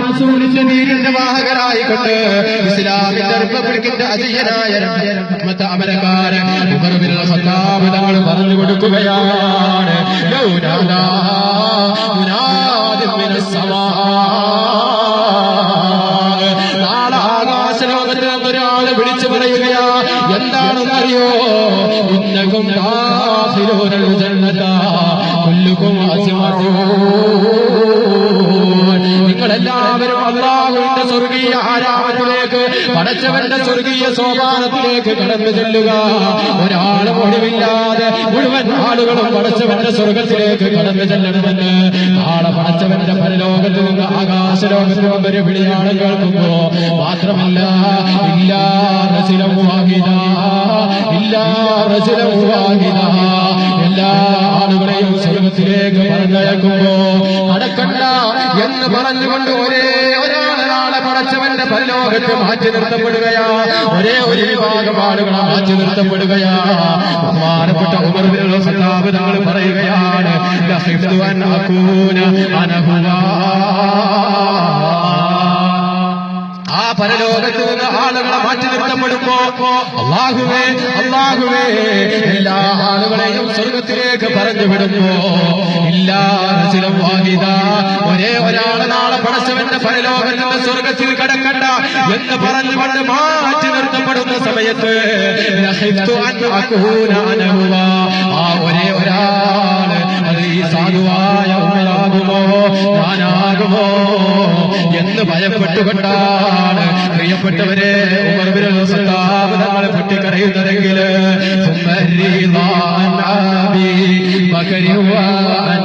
റസൂലിന്റെ വാഹകരായിക്കൊണ്ട് ഇസ്ലാമിന്റെ റിപ്പബ്ലിക്കിന്റെ രണ്ടാമത്തെ അമരക്കാരൻ പറഞ്ഞു കൊടുക്കുകയാണ് നാളെ ഒരാൾ വിളിച്ചു പറയുകയാ എന്താണെന്നറിയോ? ഇന്നകും ജന്നത കൊല്ലുകും നിങ്ങളെല്ലാവരും സ്വർഗീയ ഹരാമത്തിലേക്ക് പടച്ചവന്റെ സ്വർഗീയ സോപാനത്തിലേക്ക് കടന്നു ചെല്ലുക. ഒരാളും ഒഴിവില്ലാതെ മുഴുവൻ ആളുകളും പടച്ചവന്റെ സ്വർഗത്തിലേക്ക് കടന്നു ചെല്ലണമെന്ന് നാളെ പടച്ചവന്റെ പരലോകത്ത് നിന്ന് ആകാശ ആകാശലോകത്ത് വന്നൊരു വിളിയാണ് കേൾക്കുമ്പോ മാത്രമല്ല ഇല്ലാ റസിലം വാഹിദ ഇല്ലാ റസിലം എല്ലാ ആളുകളെയും സ്വർഗത്തിലേക്ക് പറഞ്ഞയക്കുമ്പോ നടക്കണ്ട എന്ന് പറഞ്ഞുകൊണ്ട് ഒരേ നാളെ പടച്ചവന്റെ പരലോകത്ത് മാറ്റി നിർത്തപ്പെടുകയാ. ഒരേ ഒരു വിഭാഗം ആളുകളെ മാറ്റി നിർത്തപ്പെടുകയാ. ബഹുമാനപ്പെട്ട ഉമർവിനുള്ള സത്താബ് തങ്ങൾ പറയുകയാണ് ആ പരലോകത്ത് നിന്ന് ആളുകളെ മാറ്റി നിർത്തപ്പെടുമ്പോ അള്ളാഹുവേ അള്ളാഹുവേ. എല്ലാ ആളുകളെയും സ്വർഗത്തിലേക്ക് പറഞ്ഞു വിടുമ്പോ ഇല്ലാ ചില വാഹിദ. ഒരേ ഒരാളെ നാളെ പടച്ചവന്റെ പരലോകത്ത് എന്ന് പറഞ്ഞുകൊണ്ട് മാറ്റി നിർത്തപ്പെടുന്ന സമയത്ത്. ആ ഒരേ ഒരാൾ അത് ഈ സാധുവായ ഉമ്മയാകുമോ ഞാനാകുമോ എന്ന് ഭയപ്പെട്ടുകൊണ്ടാണ് പ്രിയപ്പെട്ടവരെ പൊട്ടിക്കരയുന്നതെങ്കിൽ ബക്കരി